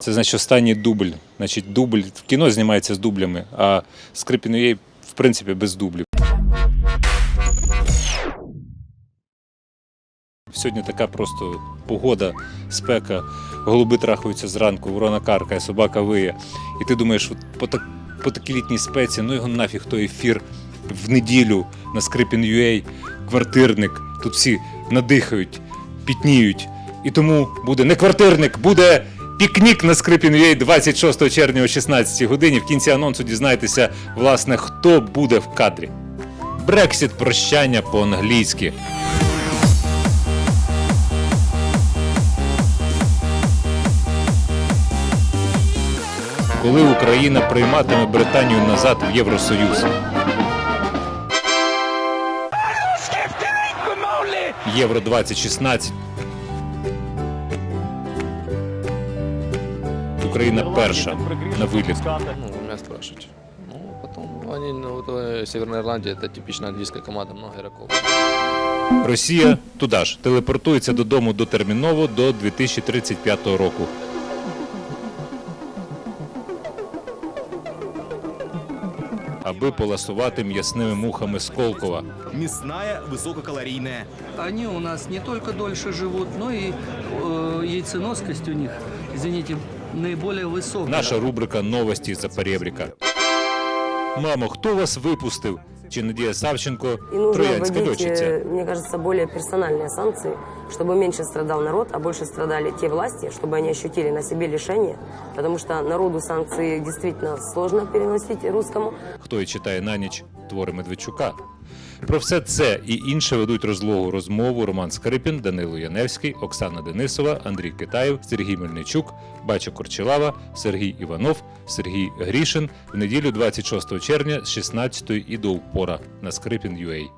Це значить останній дубль. Значить, дубль в кіно знімається з дублями, а Скрипін UA, в принципі без дублів. Сьогодні така просто погода, спека, голуби трахаються зранку, ворона каркає, собака виє. І ти думаєш, от по, так, по такій літній спеці, ну його нафіг той ефір в неділю на Скрипін UA, квартирник. Тут всі надихають, пітніють. І тому буде не квартирник, буде пікнік на Скрипін 26 червня о 16 годині. В кінці анонсу дізнаєтеся, власне, хто буде в кадрі. Брексіт прощання по-англійськи. Коли Україна прийматиме Британію назад в Євросоюз. Євро 2016. Україна перша на виліт. Ну, вы меня спрашиваете. Ну, потом они, ну, вот, э, Северная Ирландия, это типичная английская команда, много игроков. Росія туди ж телепортується додому дотерміново до 2035 року. Аби поласувати м'ясними мухами Сколково. Мясная, высококалорийная. Они у нас не только дольше живут, но и э, яйценоскость у них, извините, наиболее высокая. Наша рубрика Новості за перебріка. Мамо, хто вас випустив? Чи Надія Савченко И нужно троянська вводить, дочиця? э, мне кажется, более персональные санкции, чтобы меньше страдал народ, а больше страдали те власти, чтобы они ощутили на себе лишение, потому что народу санкции действительно сложно переносить русскому. Хто і читає на ніч твори Медведчука. Про все це і інше ведуть розлогу розмову Роман Скрипін, Данило Яневський, Оксана Денисова, Андрій Китаєв, Сергій Мельничук, Бача Корчелава, Сергій Іванов, Сергій Грішин в неділю 26 червня з 16 і до упора на Скрипін.ua.